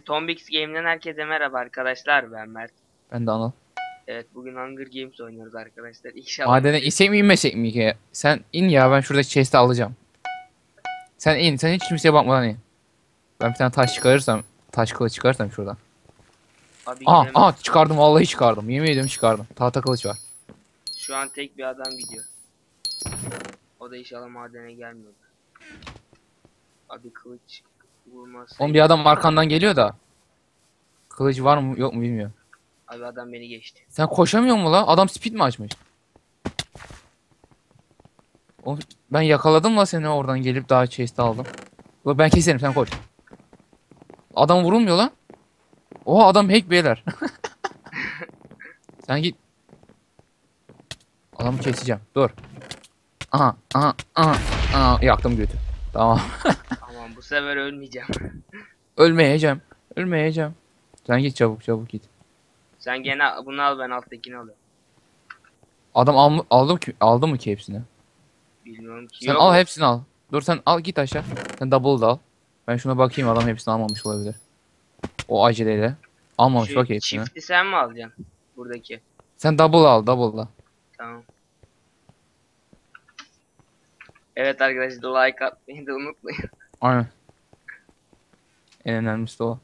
Tombix Game'den herkese merhaba arkadaşlar ben Mert. Ben de Anıl. Evet bugün Hunger Games oynuyoruz arkadaşlar. İnşallah. Madene insek mi inmesek mi ki? Sen in ya ben şuradaki chest'i alacağım. Sen in. Sen hiç kimseye bakmadan in. Ben bir tane taş çıkarırsam, taş kılıç çıkarırsam şuradan. Abi gidelim. aha çıkardım vallahi çıkardım. Yemin ediyorum çıkardım. Tahta kılıç var. Şu an tek bir adam gidiyor. O da inşallah madene gelmiyor. Abi kılıç vurmaz. Oğlum bir adam arkandan geliyor da. Kılıç var mı yok mu bilmiyorum. Abi adam beni geçti. Sen koşamıyor mu la? Adam speed mi açmış? Oğlum ben yakaladım la seni oradan gelip daha chest'i aldım. Ulan ben keserim sen koş. Adam vurulmuyor lan. Oha adam hack beyler. sen git. Adamı keseceğim. Dur. Aha aha aha. aha. Yaktım götü. Tamam. Tamam bu sefer ölmeyeceğim. Ölmeyeceğim. Ölmeyeceğim. Sen git çabuk çabuk git. Sen gene bunu al ben alttakini alıyorum. Adam al, aldım ki aldı mı ki hepsini? Bilmiyorum ki. Sen Yok. al hepsini al. Dur sen al git aşağı. Sen double da al. Ben şuna bakayım adam hepsini almamış olabilir. O aceleyle. Almamış Şu bak hepsini. Çifti sen mi alacaksın? Buradaki. Sen double al double da. Tamam. Evet arkadaşlar like atmayı da unutmayın. Aynen. En önemlisi de o.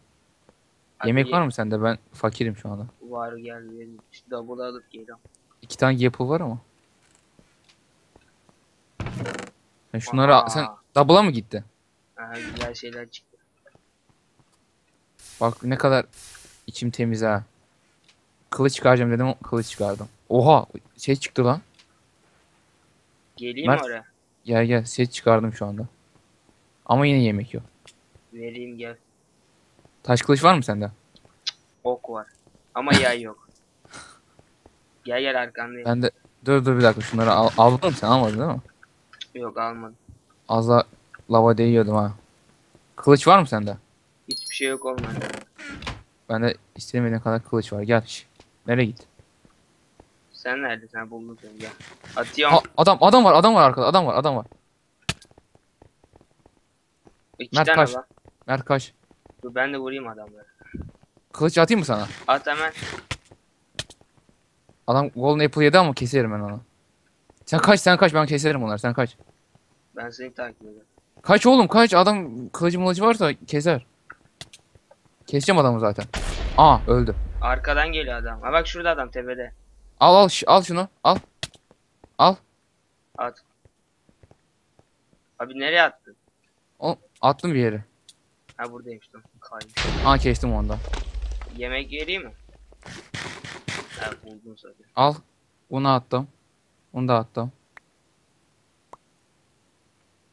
Yemek Hadi var mı sende? Ben fakirim şu anda. Var gel. Şu double alıp geliyorum. İki tane apple var ama. Sen şunları al- sen Aa. double'a mı gitti? Aha, güzel şeyler çıktı. Bak ne kadar içim temiz ha. Kılıç çıkaracağım dedim kılıç çıkardım. Oha şey çıktı lan. Geleyim Mert. oraya? Gel gel set çıkardım şu anda. Ama yine yemek yok. Vereyim gel. Taş kılıç var mı sende? Ok var. Ama yay yok. gel gel arkandayım. Ben de dur dur bir dakika şunları al, aldın sen almadın değil mi? Yok almadım. Az da lava değiyordum ha. Kılıç var mı sende? Hiçbir şey yok olmadı. Bende istemediğin kadar kılıç var. Gel. Nereye git? Sen neredesin? Sen buldun seni gel. Atıyorum. Ha, adam adam var adam var arkada adam var adam var. İki Mert tane kaç. var. Mert kaç. Dur ben de vurayım adamları. Kılıç atayım mı sana? At hemen. Adam golden apple yedi ama keserim ben onu. Sen kaç sen kaç ben keserim onları sen kaç. Ben seni takip ediyorum. Kaç oğlum kaç adam kılıcı mılıcı varsa keser. Keseceğim adamı zaten. Aa öldü. Arkadan geliyor adam. Ha bak şurada adam tepede. Al al al şunu al. Al. At. Abi nereye attın? O, attım bir yere. Ha buradaymış lan. Kaymış. Aa kestim onda. Yemek vereyim mi? Ha buldum zaten. Al. Bunu attım. Bunu da attım.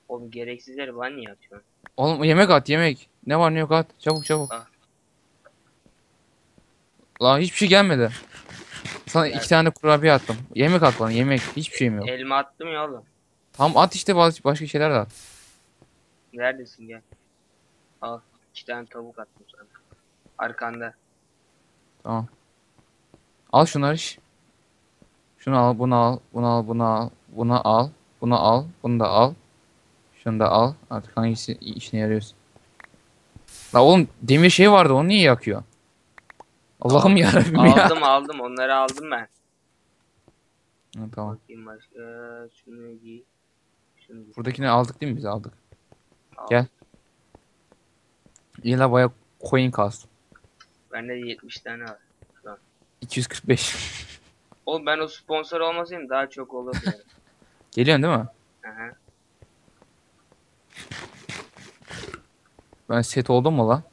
Oğlum gereksizleri bana niye atıyorsun? Oğlum yemek at yemek. Ne var ne yok at. Çabuk çabuk. Ah. La hiçbir şey gelmedi. Sana iki tane kurabiye attım. Yemek at bana yemek. Hiçbir şeyim yok. Elma attım ya oğlum. Tamam at işte bazı başka şeyler de at. Neredesin gel. Al. iki tane tavuk attım sana. Arkanda. Tamam. Al şunları. Şunu al, bunu al, bunu al, bunu al, bunu al, bunu al, bunu da al. Şunu da al. Artık hangisi işine yarıyorsa. La oğlum demir şey vardı onu niye yakıyor? Allah'ım yarabbim ya. aldım aldım onları aldım ben. Ha, tamam. Bakayım başka. Şunu giy. Şunu giy. Buradakini aldık değil mi biz aldık. Al. Gel. La baya coin kastım. Bende 70 tane var. 245. Oğlum ben o sponsor olmasaydım daha çok olurdu. yani. Geliyorsun değil mi? Aha. Ben set oldum mu la?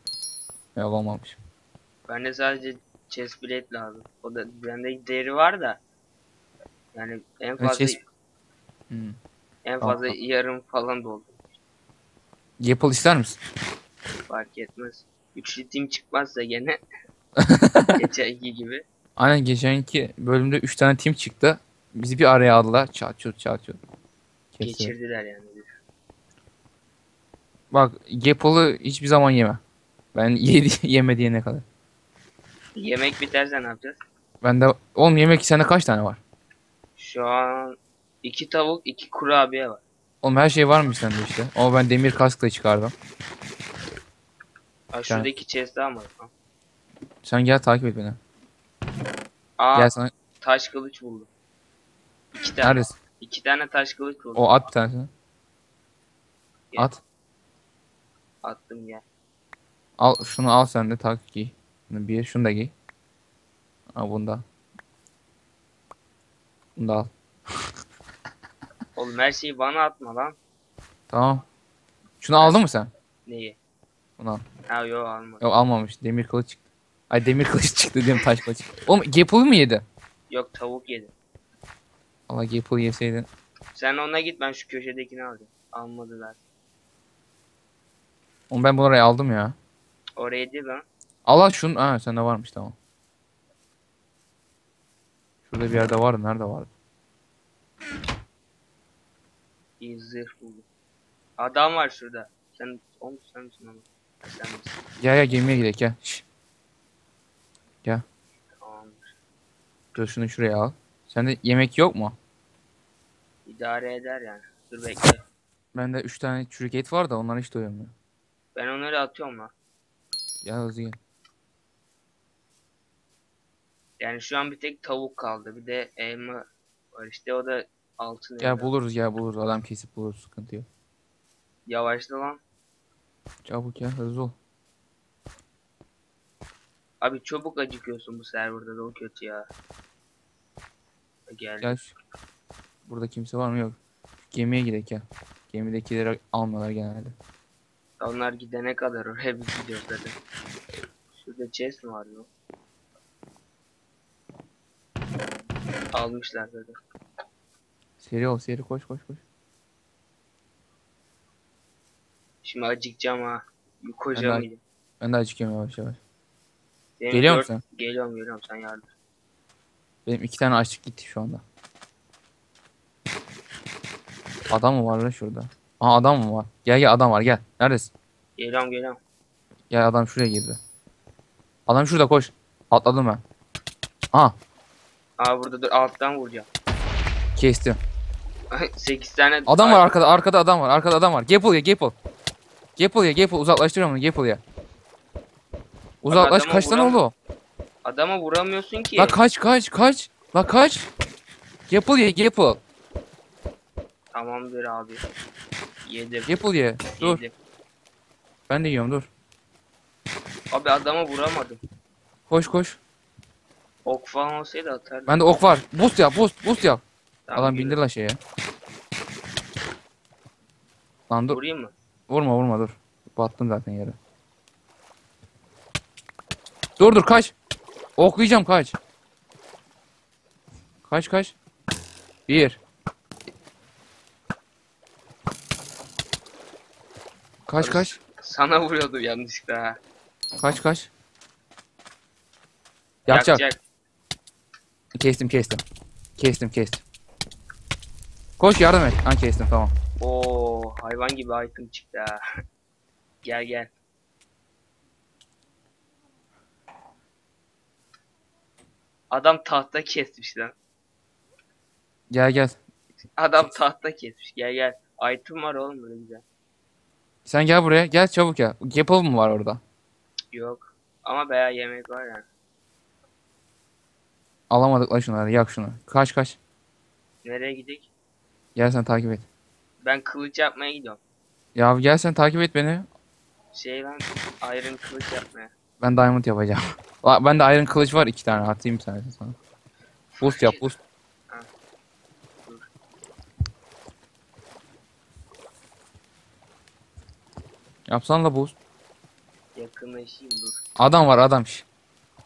Yok olmamış. Bende sadece chest plate lazım. O da bende deri var da. Yani en fazla chest- Hmm. en Tamam, fazla yarım falan doldu. Apple ister misin? Fark etmez. Üçlü team çıkmazsa gene geçenki gibi. Aynen geçenki bölümde 3 tane team çıktı. Bizi bir araya aldılar. Çat çut çat çut. Kestiler. Geçirdiler yani. Bak Apple'ı hiçbir zaman yeme. Ben yedi, yeme diyene kadar. Yemek biterse ne yapacağız? Bende oğlum yemek sende kaç tane var? Şu an iki tavuk, iki kurabiye var. Oğlum her şey var mı sende işte? Ama ben demir kaskla çıkardım. Aa, şuradaki chest'i almadım. lan. Sen gel takip et beni. Aa Gel sana. taş kılıç buldum. İki tane. Neredesin? İki tane taş kılıç buldum. O at bir tanesini. Gel. At. Attım gel. Al şunu al sen de tak giy. Bunu bir şunu da giy. Al bunu da. Bunu da al. Oğlum her şeyi bana atma lan. Tamam. Şunu aldın mı sen? Neyi? Bunu al. Ha yo almadım. Yok almamış. Demir kılıç çıktı. Ay demir kılıç çıktı diyorum taş kılıç. Oğlum Gapple mı yedi? Yok tavuk yedim. Allah Gapple yeseydin. Sen ona git ben şu köşedekini alacağım. Almadılar. Oğlum ben bunları aldım ya. Oraya değil lan. Allah şunu. Ha sende varmış tamam. Şurada bir yerde vardı. Nerede vardı? Bir zırh buldum. Adam var şurada. Sen o musun sen misin onu? Sen misin? Gel gel gemiye gidelim gel. Şş. Tamamdır. Dur şunu şuraya al. Sende yemek yok mu? İdare eder yani. Dur bekle. Bende 3 tane çürük et var da onları hiç doyamıyorum. Ben onları atıyorum lan. Gel hızlı gel. Yani şu an bir tek tavuk kaldı. Bir de elma var işte o da altın elma. buluruz gel buluruz. Adam kesip buluruz sıkıntı yok. Yavaşla lan. Çabuk ya hızlı ol. Abi çabuk acıkıyorsun bu serverda da o kötü ya. Gel. Gel. şu- Burada kimse var mı yok. Gemiye gidelim gel. Gemidekileri almıyorlar genelde. Onlar gidene kadar oraya biz gidiyoruz zaten. Şurada chest mi var mı? Almışlar zaten. Seri ol seri koş koş koş. Şimdi acıkacağım ha. Bir Ben kocamayacağım. Ben de acıkıyorum yavaş yavaş. Benim Geliyor dört- musun? Geliyorum geliyorum sen yardım. Benim iki tane açlık gitti şu anda. Adam mı var lan şurada? Aha adam mı var? Gel gel adam var gel. Neredesin? Geliyorum geliyorum. Gel adam şuraya girdi. Adam şurada koş. Atladım ben. Aha Aa burada dur alttan vuracağım. kestim. 8 tane Adam var arkada arkada adam var arkada adam var. Gapple ya Gapple. Gapple ya Gapple uzaklaştırıyorum onu Gapple ya. Uzaklaş adama kaç tane oldu? Adama vuramıyorsun ki. La kaç kaç kaç. La kaç. Gapple ye Gapple. Tamamdır abi. Yedim. Gapple ye. Dur yedim. ben de yiyorum dur. Abi adama vuramadım. Koş koş. Ok falan olsaydı atardım. Bende ok var. Boost yap boost boost yap. Tamam, Adam bindir la şeye. Lan dur. Vurayım mı? Vurma vurma dur. Battım zaten yere. Dur dur kaç. Oklayacağım kaç. Kaç kaç. Bir. Kaç kaç. Sana vuruyordu yanlışlıkla ha. Kaç kaç. Yakacak. Yakacak. Kestim kestim. Kestim kestim. Koş yardım et. Ha kestim tamam. Oo hayvan gibi item çıktı ha. gel gel. Adam tahta kesmiş lan. Gel gel. Adam tahta kesmiş. Gel gel. Item var oğlum böyle güzel. Sen gel buraya. Gel çabuk ya. Gapple mı var orada? Yok. Ama bayağı yemek var yani. Alamadık la şunları. Yak şunu. Kaç kaç. Nereye gidik? Gel sen takip et. Ben kılıç yapmaya gidiyorum. Ya gel sen takip et beni. Şey lan iron kılıç yapmaya. Ben diamond yapacağım. La, ben de iron kılıç var iki tane. Atayım tanesini sana. Boost yap boost. Ha. Yapsan da boost. Yakınlaşayım dur. Adam var adam. Şş,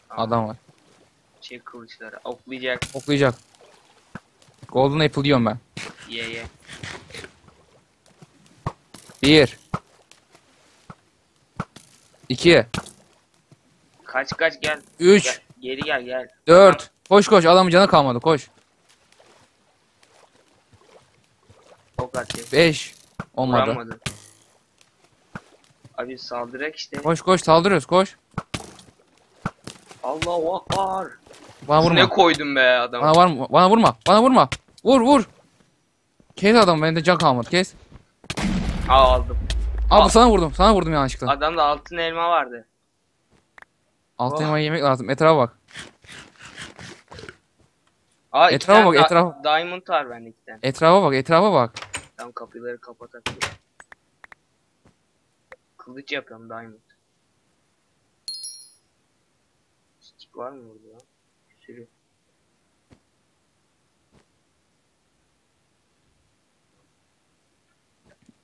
Aa, Adam var. Çek kılıçları. Oklayacak. Oklayacak. Golden apple yiyorum ben. Ye ye. Bir. İki. Kaç kaç gel. Üç. Gel, Geri gel gel. Dört. Koş koş adamın canı kalmadı koş. Beş. Olmadı. Abi saldırak işte. Koş koş saldırıyoruz koş. Allahu akbar. Bana vurma. Ne koydun be adam? Bana var Bana vurma. Bana vurma. Vur vur. Kes adam bende can kalmadı kes. Aa, aldım. Aa. bu sana vurdum. Sana vurdum yanlışlıkla. Adamda altın elma vardı. Altın Oh. elmayı yemek lazım. Etrafa bak. Aa Etrafa bak, etrafa. Diamond var bende iki tane. Etrafa bak. Etrafa bak. Tam kapıları kapatak. Kılıç yapıyorum diamond. Stick var mı burada? ya? Bir sürü.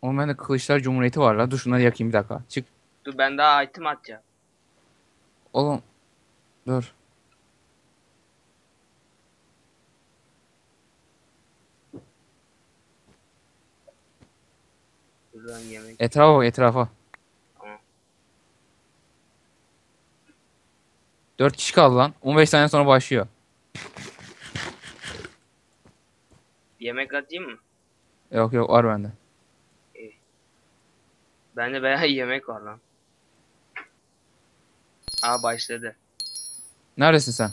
Oğlum bende Kılıçlar Cumhuriyeti var la. Dur şunları yakayım bir dakika. Çık. Dur ben daha item atacağım. Oğlum. Dur. Buradan yemek. Etrafa bak etrafa. Tamam. 4 kişi kaldı lan. 15 saniye sonra başlıyor. Yemek atayım mı? Yok yok var bende. Bende bayağı yemek var lan. Aa başladı. Neredesin sen?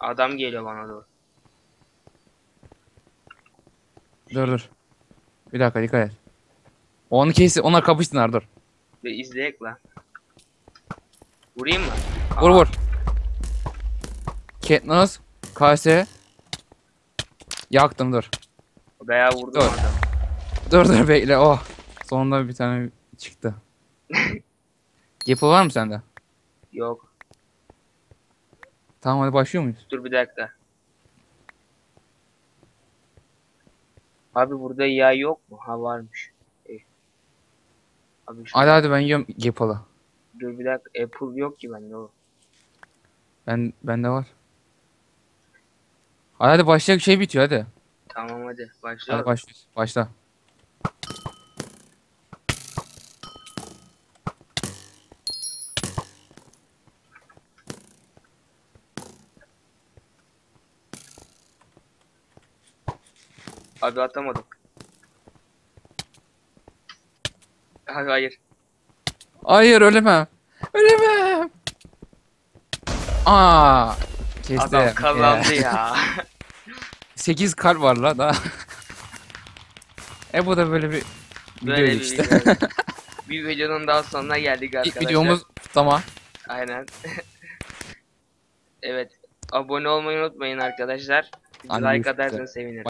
Adam geliyor bana doğru. Dur dur. Bir dakika dikkat et. Onu kes. Onlar kapışsınlar dur. Bir izleyek lan. Vurayım mı? Vur Aa, vur. Katniss. Kase. Yaktım dur. Bayağı vurdum Dur. adam. Dur dur bekle. Oh. Sonunda bir tane çıktı. Yapı var mı sende? Yok. Tamam hadi başlıyor muyuz? Dur bir dakika. Abi burada yay yok mu? Ha varmış. İyi. Abi şu Hadi hadi ben yiyorum yapılı. dur bir dakika. Apple yok ki bende o. Ben bende var. Hadi hadi başlayacak şey bitiyor hadi. Tamam hadi Hadi başlayalım. başlıyoruz. Başla. Abi atamadım. Abi hayır. Hayır ölemem. Ölemem. Aa. Kestim. Adam kazandı ya. 8 kalp var la daha. e bu da böyle bir Böyle video bir işte. video. bir videonun daha sonuna geldik İlk arkadaşlar. videomuz kutlama. Aynen. evet. Abone olmayı unutmayın arkadaşlar. Like atarsanız sevinirim.